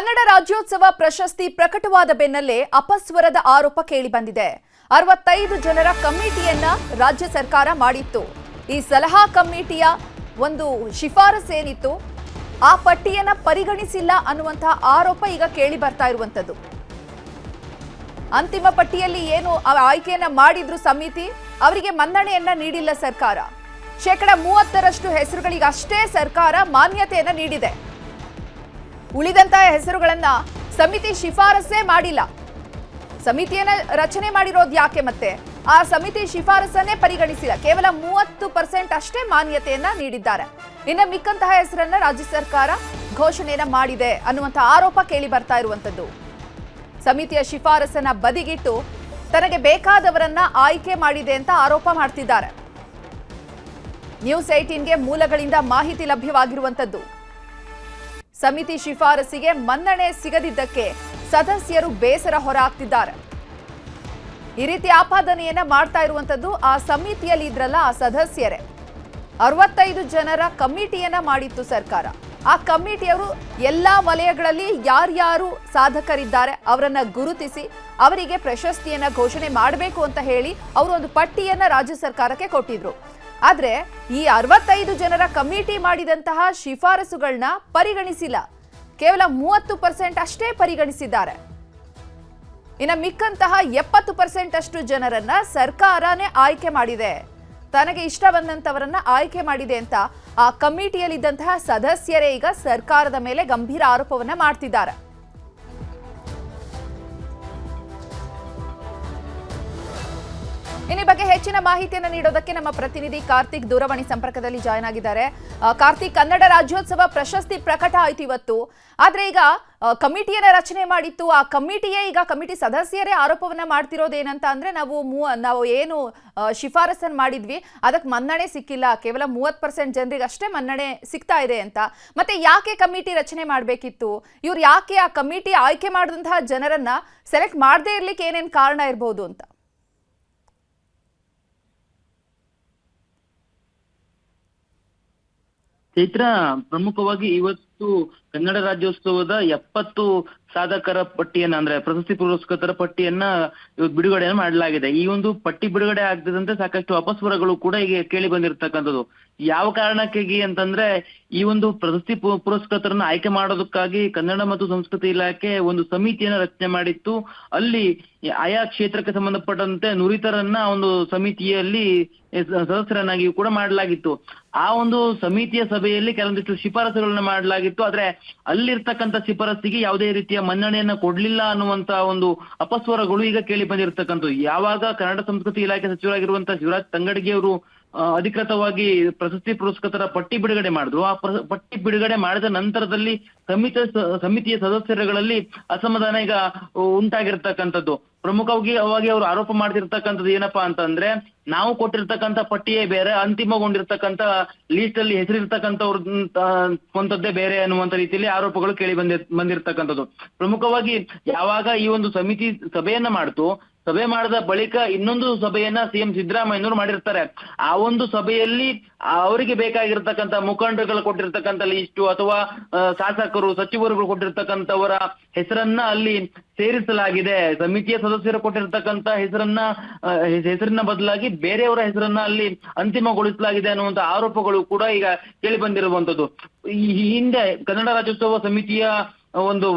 ಕನ್ನಡ ರಾಜ್ಯೋತ್ಸವ ಪ್ರಶಸ್ತಿ ಪ್ರಕಟವಾದ ಬೆನ್ನಲ್ಲೇ ಅಪಸ್ವರದ ಆರೋಪ ಕೇಳಿಬಂದಿದೆ. ಅರವತ್ತೈದು ಜನರ ಕಮಿಟಿಯನ್ನ ರಾಜ್ಯ ಸರ್ಕಾರ ಮಾಡಿತ್ತು. ಈ ಸಲಹಾ ಕಮಿಟಿಯ ಒಂದು ಶಿಫಾರಸ್ ಏನಿತ್ತು, ಆ ಪಟ್ಟಿಯನ್ನ ಪರಿಗಣಿಸಿಲ್ಲ ಅನ್ನುವಂತಹ ಆರೋಪ ಈಗ ಕೇಳಿ ಬರ್ತಾ ಇರುವಂತದ್ದು ಅಂತಿಮ ಪಟ್ಟಿಯಲ್ಲಿ ಏನು ಆಯ್ಕೆಯನ್ನ ಮಾಡಿದ್ರು ಸಮಿತಿ, ಅವರಿಗೆ ಮನ್ನಣೆಯನ್ನ ನೀಡಿಲ್ಲ ಸರ್ಕಾರ. ಶೇಕಡ ಮೂವತ್ತರಷ್ಟು ಹೆಸರುಗಳಿಗೆ ಅಷ್ಟೇ ಸರ್ಕಾರ ಮಾನ್ಯತೆಯನ್ನ ನೀಡಿದೆ. ಉಳಿದಂತಹ ಹೆಸರುಗಳನ್ನ ಸಮಿತಿ ಶಿಫಾರಸೇ ಮಾಡಿಲ್ಲ. ಸಮಿತಿಯನ್ನ ರಚನೆ ಮಾಡಿರೋದು ಯಾಕೆ ಮತ್ತೆ? ಆ ಸಮಿತಿ ಶಿಫಾರಸನ್ನೇ ಪರಿಗಣಿಸಿಲ್ಲ. ಕೇವಲ ಮೂವತ್ತು ಪರ್ಸೆಂಟ್ ಅಷ್ಟೇ ಮಾನ್ಯತೆಯನ್ನ ನೀಡಿದ್ದಾರೆ. ಇನ್ನು ಮಿಕ್ಕಂತಹ ಹೆಸರನ್ನ ರಾಜ್ಯ ಸರ್ಕಾರ ಘೋಷಣೆಯನ್ನ ಮಾಡಿದೆ ಅನ್ನುವಂತ ಆರೋಪ ಕೇಳಿ ಬರ್ತಾ ಇರುವಂತದ್ದು ಸಮಿತಿಯ ಶಿಫಾರಸನ್ನ ಬದಿಗಿಟ್ಟು ತನಗೆ ಬೇಕಾದವರನ್ನ ಆಯ್ಕೆ ಮಾಡಿದೆ ಅಂತ ಆರೋಪ ಮಾಡ್ತಿದ್ದಾರೆ. ನ್ಯೂಸ್ ಏಟೀನ್ಗೆ ಮೂಲಗಳಿಂದ ಮಾಹಿತಿ ಲಭ್ಯವಾಗಿರುವಂತದ್ದು ಸಮಿತಿ ಶಿಫಾರಸಿಗೆ ಮನ್ನಣೆ ಸಿಗದಿದ್ದಕ್ಕೆ ಸದಸ್ಯರು ಬೇಸರ ಹೊರಹಾಕ್ತಿದ್ದಾರೆ ಈ ರೀತಿ ಆಪಾದನೆಯನ್ನ ಮಾಡ್ತಾ ಇರುವಂತದ್ದು ಆ ಸಮಿತಿಯಲ್ಲಿ ಇದ್ರಲ್ಲ ಆ ಸದಸ್ಯರೇ. ಅರವತ್ತೈದು ಜನರ ಕಮಿಟಿಯನ್ನ ಮಾಡಿತ್ತು ಸರ್ಕಾರ. ಆ ಕಮಿಟಿಯವರು ಎಲ್ಲಾ ವಲಯಗಳಲ್ಲಿ ಯಾರ್ಯಾರು ಸಾಧಕರಿದ್ದಾರೆ ಅವರನ್ನ ಗುರುತಿಸಿ ಅವರಿಗೆ ಪ್ರಶಸ್ತಿಯನ್ನ ಘೋಷಣೆ ಮಾಡಬೇಕು ಅಂತ ಹೇಳಿ ಅವರು ಒಂದು ಪಟ್ಟಿಯನ್ನ ರಾಜ್ಯ ಸರ್ಕಾರಕ್ಕೆ ಕೊಟ್ಟಿದ್ರು. ಆದ್ರೆ ಈ ಅರವತ್ತೈದು ಜನರ ಕಮಿಟಿ ಮಾಡಿದಂತಹ ಶಿಫಾರಸುಗಳನ್ನ ಪರಿಗಣಿಸಿಲ್ಲ. ಕೇವಲ ಮೂವತ್ತು ಪರ್ಸೆಂಟ್ ಅಷ್ಟೇ ಪರಿಗಣಿಸಿದ್ದಾರೆ. ಇನ್ನು ಮಿಕ್ಕಂತಹ ಎಪ್ಪತ್ತು ಪರ್ಸೆಂಟ್ ಅಷ್ಟು ಜನರನ್ನ ಸರ್ಕಾರನೇ ಆಯ್ಕೆ ಮಾಡಿದೆ. ತನಗೆ ಇಷ್ಟ ಬಂದಂತವರನ್ನ ಆಯ್ಕೆ ಮಾಡಿದೆ ಅಂತ ಆ ಕಮಿಟಿಯಲ್ಲಿದ್ದಂತಹ ಸದಸ್ಯರೇ ಈಗ ಸರ್ಕಾರದ ಮೇಲೆ ಗಂಭೀರ ಆರೋಪವನ್ನ ಮಾಡ್ತಿದ್ದಾರೆ. ಇನ್ನು ಬಗ್ಗೆ ಹೆಚ್ಚಿನ ಮಾಹಿತಿಯನ್ನು ನೀಡೋದಕ್ಕೆ ನಮ್ಮ ಪ್ರತಿನಿಧಿ ಕಾರ್ತಿಕ್ ದೂರವಾಣಿ ಸಂಪರ್ಕದಲ್ಲಿ ಜಾಯ್ನ್ ಆಗಿದ್ದಾರೆ. ಕಾರ್ತಿಕ್, ಕನ್ನಡ ರಾಜ್ಯೋತ್ಸವ ಪ್ರಶಸ್ತಿ ಪ್ರಕಟ ಆಯ್ತು ಇವತ್ತು. ಆದ್ರೆ ಈಗ ಕಮಿಟಿಯನ್ನ ರಚನೆ ಮಾಡಿತ್ತು. ಆ ಕಮಿಟಿಯೇ ಈಗ ಕಮಿಟಿ ಸದಸ್ಯರೇ ಆರೋಪವನ್ನ ಮಾಡ್ತಿರೋದೇನಂತ ಅಂದ್ರೆ ನಾವು ನಾವು ಏನು ಶಿಫಾರಸನ್ನ ಮಾಡಿದ್ವಿ. ಅದಕ್ಕೆ ಮನ್ನಣೆ ಸಿಕ್ಕಿಲ್ಲ. ಕೇವಲ ಮೂವತ್ತು ಪರ್ಸೆಂಟ್ ಜನರಿಗೆ ಅಷ್ಟೇ ಮನ್ನಣೆ ಸಿಗ್ತಾ ಇದೆ ಅಂತ. ಮತ್ತೆ ಯಾಕೆ ಕಮಿಟಿ ರಚನೆ ಮಾಡಬೇಕಿತ್ತು? ಇವ್ರು ಯಾಕೆ ಆ ಕಮಿಟಿ ಆಯ್ಕೆ ಮಾಡಿದಂತಹ ಜನರನ್ನ ಸೆಲೆಕ್ಟ್ ಮಾಡದೇ ಇರ್ಲಿಕ್ಕೆ ಏನೇನು ಕಾರಣ ಇರಬಹುದು ಅಂತ? ಚೈತ್ರ ಪ್ರಮುಖವಾಗಿ ಇವತ್ತು ಕನ್ನಡ ರಾಜ್ಯೋತ್ಸವದ ಎಪ್ಪತ್ತು ಸಾಧಕರ ಪಟ್ಟಿಯನ್ನ, ಅಂದ್ರೆ ಪ್ರಶಸ್ತಿ ಪುರಸ್ಕೃತರ ಪಟ್ಟಿಯನ್ನ ಇವತ್ತು ಬಿಡುಗಡೆಯನ್ನು ಮಾಡಲಾಗಿದೆ. ಈ ಒಂದು ಪಟ್ಟಿ ಬಿಡುಗಡೆ ಆಗ್ತದಂತೆ ಸಾಕಷ್ಟು ಅಪಸ್ವರಗಳು ಕೂಡ ಈಗ ಕೇಳಿ ಬಂದಿರತಕ್ಕಂಥದ್ದು. ಯಾವ ಕಾರಣಕ್ಕಾಗಿ ಅಂತಂದ್ರೆ, ಈ ಒಂದು ಪ್ರಶಸ್ತಿ ಪುರಸ್ಕೃತರನ್ನ ಆಯ್ಕೆ ಮಾಡೋದಕ್ಕಾಗಿ ಕನ್ನಡ ಮತ್ತು ಸಂಸ್ಕೃತಿ ಇಲಾಖೆ ಒಂದು ಸಮಿತಿಯನ್ನ ರಚನೆ ಮಾಡಿತ್ತು. ಅಲ್ಲಿ ಆಯಾ ಕ್ಷೇತ್ರಕ್ಕೆ ಸಂಬಂಧಪಟ್ಟಂತೆ ನುರಿತರನ್ನ ಒಂದು ಸಮಿತಿಯಲ್ಲಿ ಸದಸ್ಯರನ್ನಾಗಿ ಕೂಡ ಮಾಡಲಾಗಿತ್ತು. ಆ ಒಂದು ಸಮಿತಿಯ ಸಭೆಯಲ್ಲಿ ಕೆಲವೊಂದಿಷ್ಟು ಶಿಫಾರಸುಗಳನ್ನ ಮಾಡಲಾಗಿತ್ತು. ಆದ್ರೆ ಅಲ್ಲಿರ್ತಕ್ಕಂಥ ಶಿಫಾರಸ್ಸಿಗೆ ಯಾವುದೇ ರೀತಿಯ ಮನ್ನಣೆಯನ್ನ ಕೊಡ್ಲಿಲ್ಲ ಅನ್ನುವಂತ ಒಂದು ಅಪಸ್ವರಗಳು ಈಗ ಕೇಳಿ ಬಂದಿರತಕ್ಕಂಥದ್ದು. ಯಾವಾಗ ಕನ್ನಡ ಸಂಸ್ಕೃತಿ ಇಲಾಖೆ ಸಚಿವರಾಗಿರುವಂತಹ ಶಿವರಾಜ್ ತಂಗಡಗಿ ಅವರು ಅಧಿಕೃತವಾಗಿ ಪ್ರಶಸ್ತಿ ಪುರಸ್ಕೃತರ ಪಟ್ಟಿ ಬಿಡುಗಡೆ ಮಾಡಿದ್ರು. ಆ ಪಟ್ಟಿ ಬಿಡುಗಡೆ ಮಾಡಿದ ನಂತರದಲ್ಲಿ ಸಮಿತಿ ಸಮಿತಿಯ ಸದಸ್ಯರುಗಳಲ್ಲಿ ಅಸಮಾಧಾನ ಈಗ ಉಂಟಾಗಿರ್ತಕ್ಕಂಥದ್ದು. ಪ್ರಮುಖವಾಗಿ ಅವಾಗಿ ಅವರು ಆರೋಪ ಮಾಡ್ತಿರ್ತಕ್ಕಂಥದ್ದು ಏನಪ್ಪಾ ಅಂತಂದ್ರೆ, ನಾವು ಕೊಟ್ಟಿರ್ತಕ್ಕಂಥ ಪಟ್ಟಿಯೇ ಬೇರೆ, ಅಂತಿಮಗೊಂಡಿರ್ತಕ್ಕಂಥ ಲೀಸ್ಟ್ ಅಲ್ಲಿ ಹೆಸರಿರ್ತಕ್ಕಂಥವ್ರ ಸ್ವಂತದ್ದೇ ಬೇರೆ ಅನ್ನುವಂತ ರೀತಿಯಲ್ಲಿ ಆರೋಪಗಳು ಕೇಳಿ ಬಂದಿ ಬಂದಿರ್ತಕ್ಕಂಥದ್ದು. ಪ್ರಮುಖವಾಗಿ ಯಾವಾಗ ಈ ಒಂದು ಸಮಿತಿ ಸಭೆಯನ್ನ ಮಾಡ್ತು ಸಭೆ ಮಾಡಿದ ಬಳಿಕ ಇನ್ನೊಂದು ಸಭೆಯನ್ನ ಸಿಎಂ ಸಿದ್ದರಾಮಯ್ಯನವರು ಮಾಡಿರ್ತಾರೆ. ಆ ಒಂದು ಸಭೆಯಲ್ಲಿ ಅವರಿಗೆ ಬೇಕಾಗಿರ್ತಕ್ಕಂಥ ಮುಖಂಡರುಗಳು ಕೊಟ್ಟಿರ್ತಕ್ಕಂಥ ಲಿಸ್ಟು ಅಥವಾ ಶಾಸಕರು, ಸಚಿವರುಗಳು ಕೊಟ್ಟಿರ್ತಕ್ಕಂಥವರ ಹೆಸರನ್ನ ಅಲ್ಲಿ ಸೇರಿಸಲಾಗಿದೆ. ಸಮಿತಿಯ ಸದಸ್ಯರು ಕೊಟ್ಟಿರ್ತಕ್ಕಂಥ ಹೆಸರನ್ನ ಹೆಸರಿನ ಬದಲಾಗಿ ಬೇರೆಯವರ ಹೆಸರನ್ನ ಅಲ್ಲಿ ಅಂತಿಮಗೊಳಿಸಲಾಗಿದೆ ಅನ್ನುವಂಥ ಆರೋಪಗಳು ಕೂಡ ಈಗ ಕೇಳಿ ಬಂದಿರುವಂತದ್ದು ಈ ಹಿಂದೆ ಕನ್ನಡ ರಾಜ್ಯೋತ್ಸವ ಸಮಿತಿಯ ಒಂದು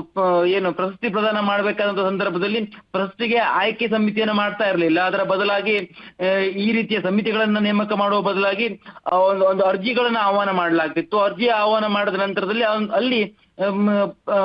ಏನು ಪ್ರಶಸ್ತಿ ಪ್ರದಾನ ಮಾಡಬೇಕಾದಂತ ಸಂದರ್ಭದಲ್ಲಿ ಪ್ರಶಸ್ತಿಗೆ ಆಯ್ಕೆ ಸಮಿತಿಯನ್ನು ಮಾಡ್ತಾ ಇರಲಿಲ್ಲ. ಅದರ ಬದಲಾಗಿ ಈ ರೀತಿಯ ಸಮಿತಿಗಳನ್ನ ನೇಮಕ ಮಾಡುವ ಬದಲಾಗಿ ಒಂದು ಒಂದು ಅರ್ಜಿಗಳನ್ನ ಆಹ್ವಾನ ಮಾಡಲಾಗ್ತಿತ್ತು. ಅರ್ಜಿ ಆಹ್ವಾನ ಮಾಡಿದ ನಂತರದಲ್ಲಿ ಅಲ್ಲಿ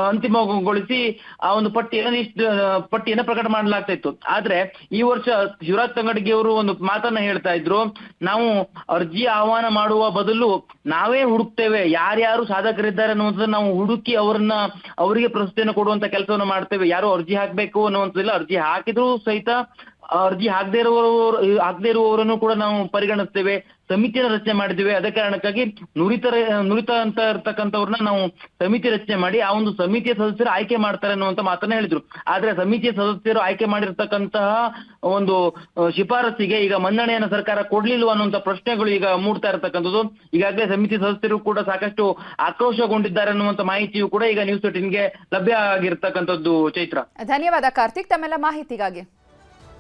ಅಂತಿಮಗೊಳಿಸಿ ಆ ಒಂದು ಪಟ್ಟಿಯನ್ನು ಇಷ್ಟು ಪಟ್ಟಿಯನ್ನು ಪ್ರಕಟ ಮಾಡಲಾಗ್ತಾ ಇತ್ತು ಆದ್ರೆ ಈ ವರ್ಷ ಶಿವರಾಜ್ ತಂಗಡಗಿ ಅವರು ಒಂದು ಮಾತನ್ನ ಹೇಳ್ತಾ ಇದ್ರು, ನಾವು ಅರ್ಜಿ ಆಹ್ವಾನ ಮಾಡುವ ಬದಲು ನಾವೇ ಹುಡುಕ್ತೇವೆ, ಯಾರ್ಯಾರು ಸಾಧಕರಿದ್ದಾರೆ ಅನ್ನುವಂಥದ್ದು ನಾವು ಹುಡುಕಿ ಅವರನ್ನ, ಅವರಿಗೆ ಪ್ರಶಸ್ತಿಯನ್ನು ಕೊಡುವಂತ ಕೆಲಸವನ್ನು ಮಾಡ್ತೇವೆ, ಯಾರು ಅರ್ಜಿ ಹಾಕ್ಬೇಕು ಅನ್ನುವಂಥದ್ದಿಲ್ಲ, ಅರ್ಜಿ ಹಾಕಿದ್ರು ಸಹಿತ ಅರ್ಜಿ ಹಾಕದೇ ಇರುವವರು, ಹಾಕದೇ ಇರುವವರನ್ನು ಕೂಡ ನಾವು ಪರಿಗಣಿಸ್ತೇವೆ, ಸಮಿತಿಯನ್ನು ರಚನೆ ಮಾಡಿದ್ದೇವೆ. ಅದೇ ಕಾರಣಕ್ಕಾಗಿ ನುರಿತರ ನುರಿತ ಅಂತ ಇರ್ತಕ್ಕಂಥವ್ರನ್ನ ನಾವು ಸಮಿತಿ ರಚನೆ ಮಾಡಿ, ಆ ಒಂದು ಸಮಿತಿಯ ಸದಸ್ಯರು ಆಯ್ಕೆ ಮಾಡ್ತಾರೆ ಅನ್ನುವಂತ ಮಾತನ್ನ ಹೇಳಿದ್ರು. ಆದ್ರೆ ಸಮಿತಿಯ ಸದಸ್ಯರು ಆಯ್ಕೆ ಮಾಡಿರ್ತಕ್ಕಂತಹ ಒಂದು ಶಿಫಾರಸಿಗೆ ಈಗ ಮನ್ನಣೆಯನ್ನ ಸರ್ಕಾರ ಕೊಡ್ಲಿಲ್ಲ ಅನ್ನುವಂತ ಪ್ರಶ್ನೆಗಳು ಈಗ ಮೂಡ್ತಾ ಇರತಕ್ಕಂಥದ್ದು. ಈಗಾಗಲೇ ಸಮಿತಿ ಸದಸ್ಯರು ಕೂಡ ಸಾಕಷ್ಟು ಆಕ್ರೋಶಗೊಂಡಿದ್ದಾರೆ ಅನ್ನುವಂತ ಮಾಹಿತಿಯು ಕೂಡ ಈಗ ನ್ಯೂಸ್ ಏಟಿನ್ಗೆ ಲಭ್ಯ ಆಗಿರ್ತಕ್ಕಂಥದ್ದು, ಚೈತ್ರ. ಧನ್ಯವಾದ ಕಾರ್ತಿಕ್, ತಮ್ಮೆಲ್ಲ ಮಾಹಿತಿಗಾಗಿ.